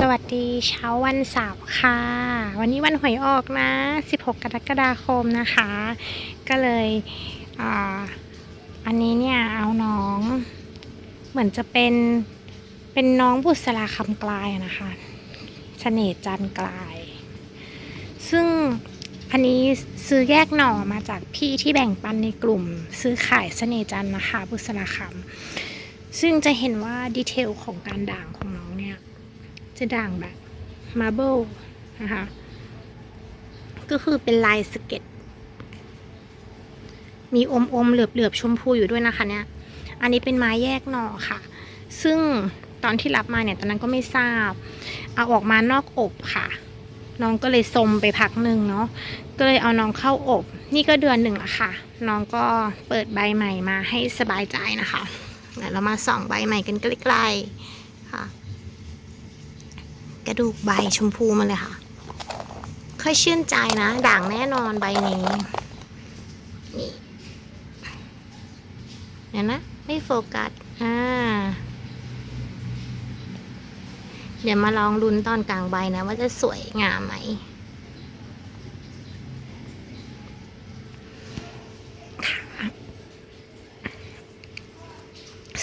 สวัสดีเช้าวันเสาร์ค่ะ วันนี้วันหวยออกนะ 16 กรกฎาคมนะคะ ก็เลยออันนี้เนี่ยเอาน้อง เหมือนจะเป็นเป็นน้องบุษราคำกลายนะคะเสน่ห์จันกลาย ซึ่งอันนี้ซื้อแยกหน่อมาจากพี่ที่แบ่งปันในกลุ่ม ซื้อขายเสน่ห์จันนะคะ บุษราคำซึ่งจะเห็นว่าดีเทลของการด่างของน้อง จะด่างแบบมาร์เบิลนะคะก็คือเป็นลายสเก็ต มีอมอมๆเหลือบเหลือบๆชมพูอยู่ด้วยนะคะเนี่ย อันนี้เป็นไม้แยกหน่อค่ะ ซึ่งตอนที่รับมาเนี่ยตอนนั้นก็ไม่ทราบ เอาออกมานอกอบค่ะ น้องก็เลยสมไปพักหนึ่งเนาะ ก็เลยเอาน้องเข้าอบ นี่ก็เดือนหนึ่งละค่ะ น้องก็เปิดใบใหม่มาให้สบายใจนะคะ เรามาส่องใบใหม่กันใกล้ๆค่ะ กระดูกใบชมพูมาเลยค่ะ ค่อยชื่นใจนะ ด่างแน่นอนใบนี้ นี่เห็นนะไม่โฟกัส อ่า เดี๋ยวมาลองลุ้นตอนกลางใบนะ ว่าจะสวยงามไหม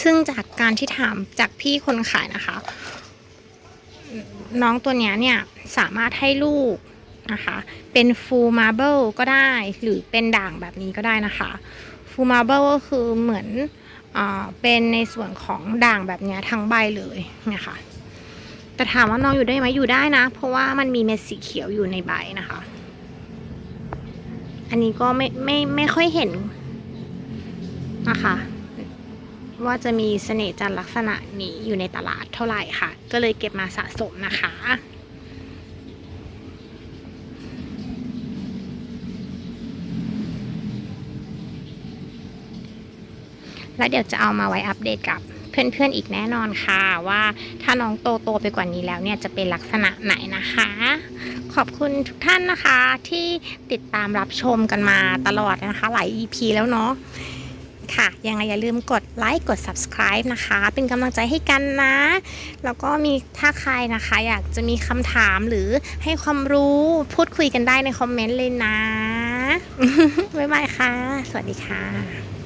ซึ่งจากการที่ถามจากพี่คนขายนะคะ น้องตัวนี้เนี่ยสามารถให้ลูกนะคะ เป็นฟูลมาร์เบิลก็ได้หรือเป็นด่างแบบนี้ก็ได้นะคะฟูลมาร์เบิลก็คือเหมือนอเป็นในส่วนของด่างแบบนี้ทั้งใบเลยนี่ยค่ะแต่ถามว่าน้องอยู่ได้ไหมอยู่ได้นะ เพราะว่ามันมีเม็ดสีเขียวอยู่ในใบนะคะ อันนี้ก็ไม่ไม่ไม่ค่อยเห็นนะคะ ว่าจะมีเสน่ห์จันทร์ลักษณะนี้อยู่ในตลาดเท่าไหร่ค่ะ ก็เลยเก็บมาสะสมนะคะแล้วเดี๋ยวจะเอามาไว้อัปเดตกับเพื่อนๆอีกแน่นอนค่ะว่าถ้าน้องโตโตๆไปกว่านี้แล้วเนี่ยจะเป็นลักษณะไหนนะคะ ขอบคุณทุกท่านนะคะที่ติดตามรับชมกันมาตลอดนะคะ หลาย EP แล้วเนาะ ค่ะ ยังไงอย่าลืมกดไลค์กด subscribe นะคะ เป็นกำลังใจให้กันนะ แล้วก็มีถ้าใครนะคะ อยากจะมีคำถามหรือให้ความรู้พูดคุยกันได้ในคอมเมนต์เลยนะ บ๊ายบายค่ะ สวัสดีค่ะ